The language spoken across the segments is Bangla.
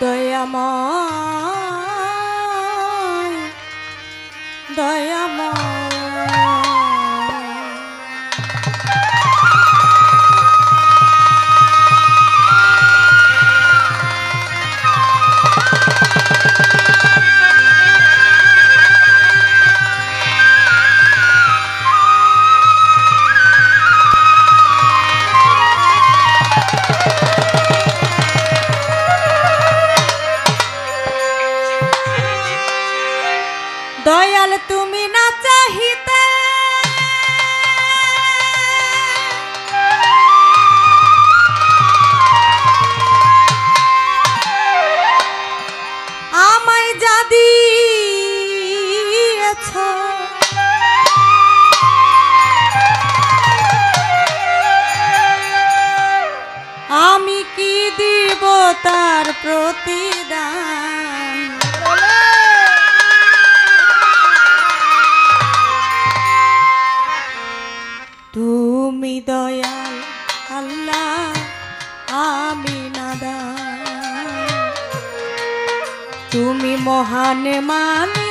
দয়াময় দয়াময়। তার প্রতিদান। তুমি দয়াল আল্লাহ আমি নাদা তুমি মহান মালিক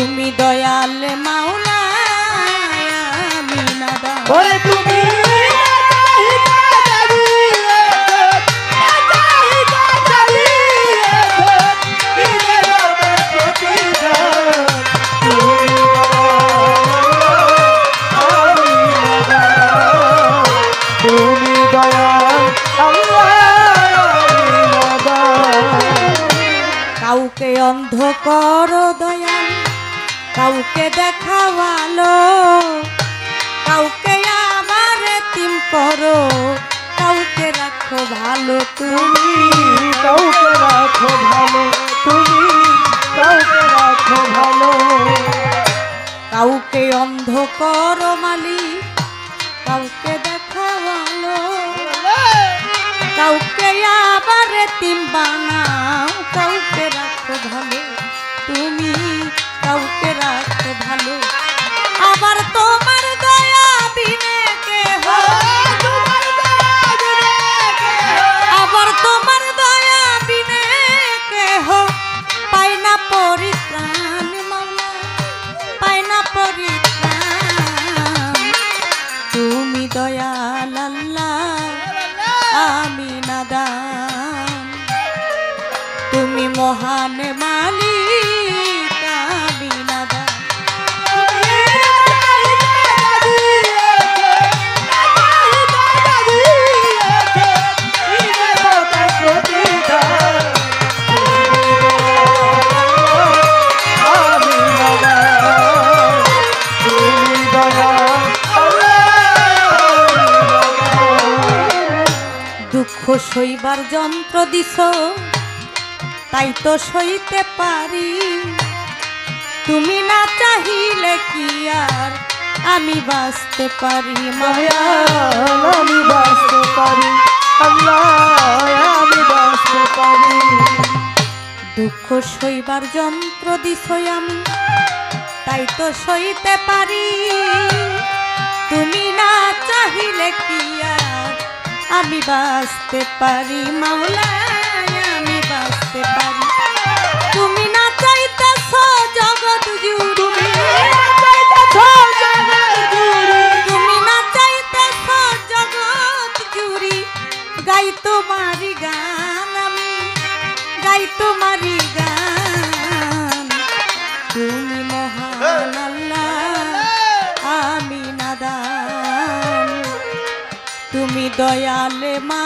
তুমি দয়াল মাওলা আমি নাদান কাউকে দেখাওয়ালো কাউকে আবার তিম করো কাউকে রাখো ভালো তুমি। কাউকে রাখো ভালো তুমি কাউকে রাখো ভালো। কাউকে অন্ধ করো মালিক কাউকে দেখাওয়ালো কাউকে আবার তিম সইবার যন্ত্র দিছ তাই তো সইতে পারি। তুমি না চাহিলে কি আর আমি বাঁচতে পারি মায়া আমি বাঁচতে পারি। আমি বাঁচতে পারি। দুঃখ সইবার যন্ত্র দিছ আমি তাই তো সইতে পারি। তুমি না চাহিলে কি আর আমি বাঁচতে পারি মাওলা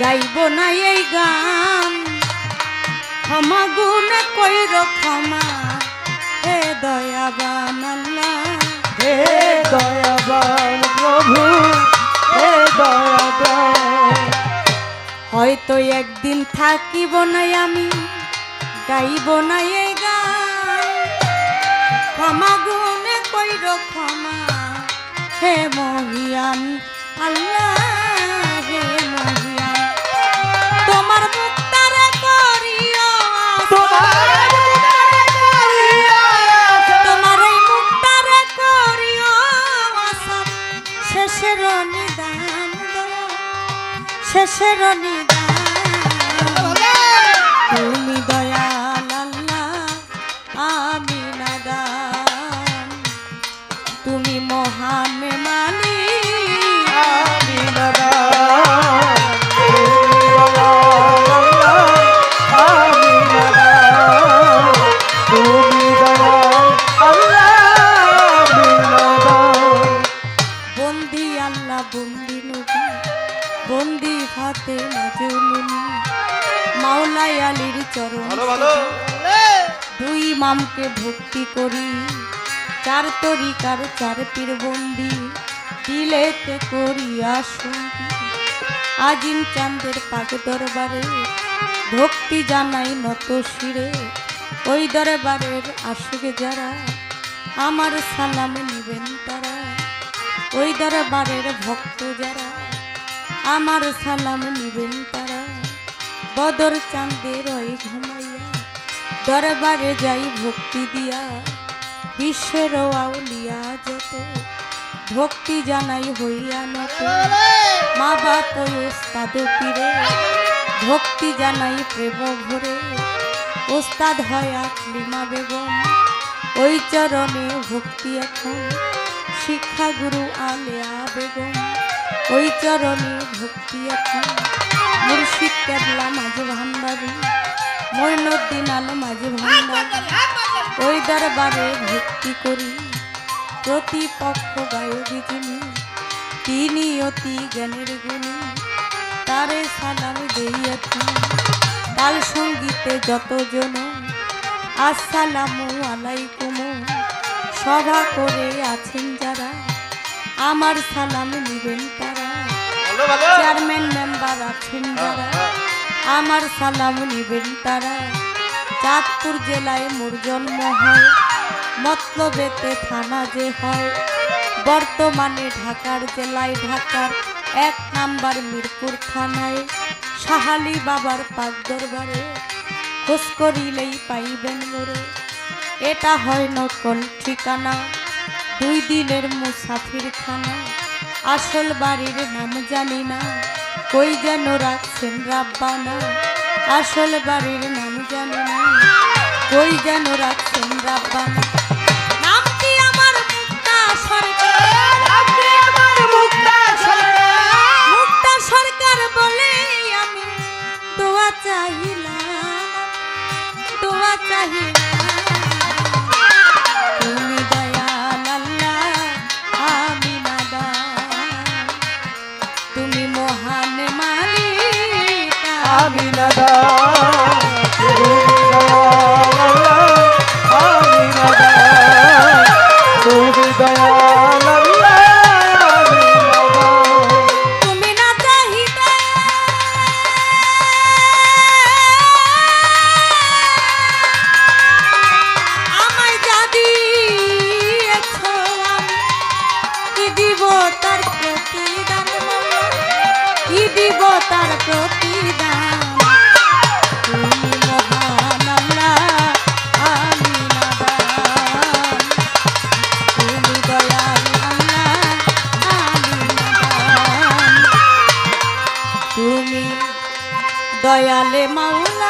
গাইব না এই গান। ক্ষমা গুণে কইর ক্ষমা? হে দয়াবান আল্লাহ। হে দয়াবান প্রভু হে দয়াবান। হয়তো একদিন থাকিব না আমি গাইব না এই গান। ক্ষমা গুণে কইর ক্ষমা? হে মহিয়ান আল্লাহ। শেষের তুমি দয়াল আল্লাহ আমি মাজুলুনি মাওলাই আলীর চরণ দুই মামকে ভক্তি করি চার তরিকার চার পীর বন্দি দিলেতে করিয়া সঙ্গী আজিম চাঁদের পাক দরবারে ভক্তি জানাই নত শিরে। ওই দরবারের আসুকে যারা আমার সালাম নিবেন তারা। ওই দরবারের ভক্ত যারা আমার সালাম নিবেন তারা। বদর চাঁদের ওই ঘুমাইয়া, দরবারে যাই ভক্তি দিয়া। বিশ্বের আউলিয়া যত, ভক্তি জানাই হইয়া নত। মা বাপ ওস্তাদ পীরে, ভক্তি জানাই প্রেম ভরে। ওস্তাদ হয় আকলিমা বেগম ওই চরণে ভক্তি এখন। শিক্ষা গুরু আলেয়া বেগম ওই চরণে ভক্তি এখন। মুর্শিদ কেবলা মাঝে ভান্ডারি। মৈনুদ্দিন আল মাঝে ভান্ডারি। ওই দরবারে ভক্তি করি। প্রতিপক্ষ গায়ক যিনি, তিনি অতি জ্ঞানের গুণী। তারে সালাম দেইয়াছেন তাল সঙ্গীতে যতজন আসসালামু আলাইকুম। সভা করে আছেন যারা আমার সালাম নিবেন তারা। চেয়ারম্যান মেম্বার আছেন যারা আমার সালাম নিবেন তারা। চাঁদপুর জেলায় মোর জন্ম হয় মতলবেতে থানা যে হয়। বর্তমানে ঢাকার জেলায় ঢাকার এক নাম্বার মিরপুর থানায় সাহালি বাবার পাক দরবারে। খোঁজ করিলেই পাইবেন মোরে। এটা হয় নকল ঠিকানা। দুই দিনের মুসাফির খানা আসল বাড়ির নাম জানি না। কই যেন রাখছেন রাব্বানা। আসল বাড়ির নাম জানি না। কই যেন রাখছেন রাব্বানা। আমি দয়ালে মাওলা